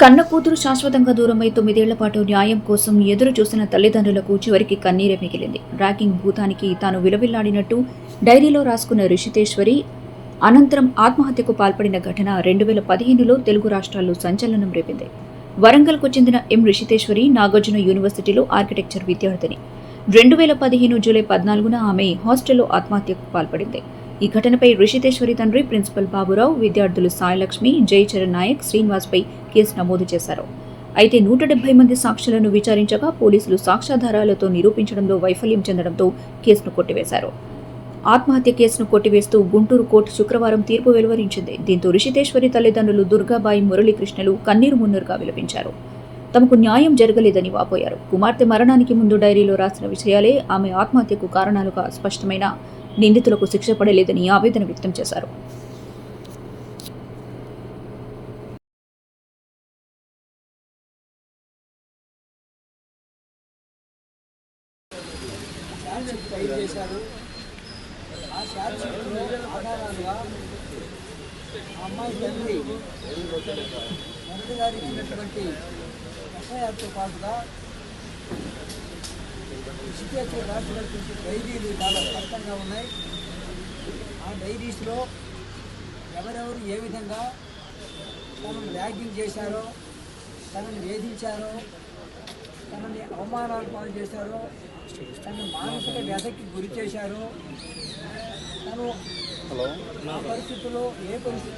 కన్న కూతురు శాశ్వతంగా దూరమై తొమ్మిదేళ్ళ పాటు న్యాయం కోసం ఎదురు చూసిన తల్లిదండ్రులకు చివరికి కన్నీరే మిగిలింది. ర్యాకింగ్ భూతానికి తాను విలవిల్లాడినట్టు డైరీలో రాసుకున్న రిషితేశ్వరి అనంతరం ఆత్మహత్యకు పాల్పడిన ఘటన రెండు వేల పదిహేనులో తెలుగు రాష్ట్రాల్లో సంచలనం రేపింది. వరంగల్కు చెందిన ఎం రిషితేశ్వరి నాగార్జున యూనివర్సిటీలో ఆర్కిటెక్చర్ విద్యార్థిని. రెండు వేల పదిహేను జూలై పద్నాలుగున ఆమె హాస్టల్లో ఆత్మహత్యకు పాల్పడింది. ఈ ఘటనపై రిషితేశ్వరి తండ్రి ప్రిన్సిపల్ బాబురావు విద్యార్థులు సాయిలక్ష్మి జయచరణ్ నాయక్ శ్రీనివాస్పై కేసు నమోదు చేశారు. అయితే నూట డెబ్బై మంది సాక్షులను విచారించగా పోలీసులు సాక్ష్యాధారాలతో నిరూపించడంలో వైఫల్యం చెందడంతో కేసును కొట్టివేశారు. ఆత్మహత్య కేసును కొట్టివేస్తూ గుంటూరు కోర్టు శుక్రవారం తీర్పు వెలువరించింది. దీంతో రిషితేశ్వరి తల్లిదండ్రులు దుర్గాబాయి మురళీకృష్ణలు కన్నీరు మున్నీరుగా విలపించారు. తమకు న్యాయం జరగలేదని వాపోయారు. కుమార్తె మరణానికి ముందు డైరీలో రాసిన విషయాలే ఆమె ఆత్మహత్యకు కారణాలుగా స్పష్టమైన నిందితులకు శిక్ష పడలేదని ఆవేదన వ్యక్తం చేశారు. ఆ అమ్మాయి తల్లి మరణి గారు ఇచ్చినటువంటి ఎఫ్ఐఆర్తో పాటుగా ఇసుకేశ్వర రాసినటువంటి డైరీలు చాలా స్పష్టంగా ఉన్నాయి. ఆ డైరీస్లో ఎవరెవరు ఏ విధంగా తనను ర్యాగింగ్ చేశారో తనని వేధించారో తనని అవమానాలు పాలు చేశారో తను మానసిక వ్యధకి గురి చేశారో తను ఆ పరిస్థితుల్లో ఏ పరిస్థితి